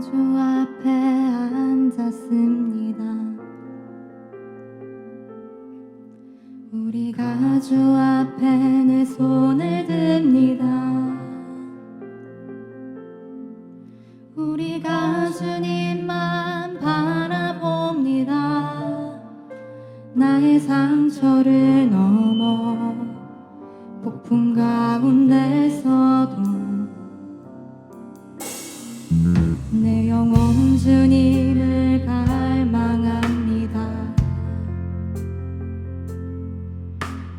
마주 앞에 앉았습니다. 우리 가주 앞에 내 손을 듭니다. 우리가 주님만 바라봅니다. 나의 상처를 넘어 폭풍 가운데서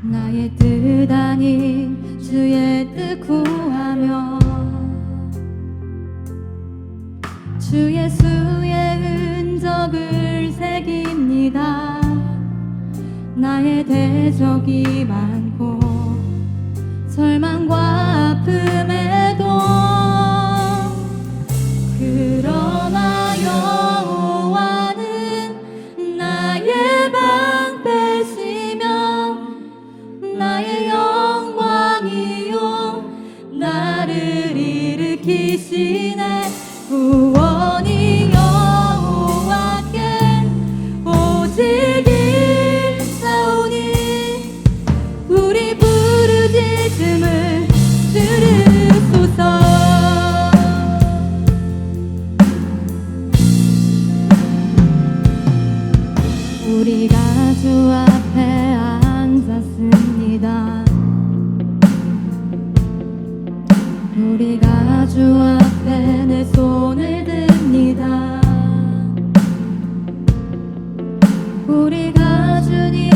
나의 뜻 아닌 주의 뜻 구하며 주 예수의 흔적을 새깁니다. 나의 대적이 많고 설마 着你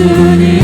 Sous-titrage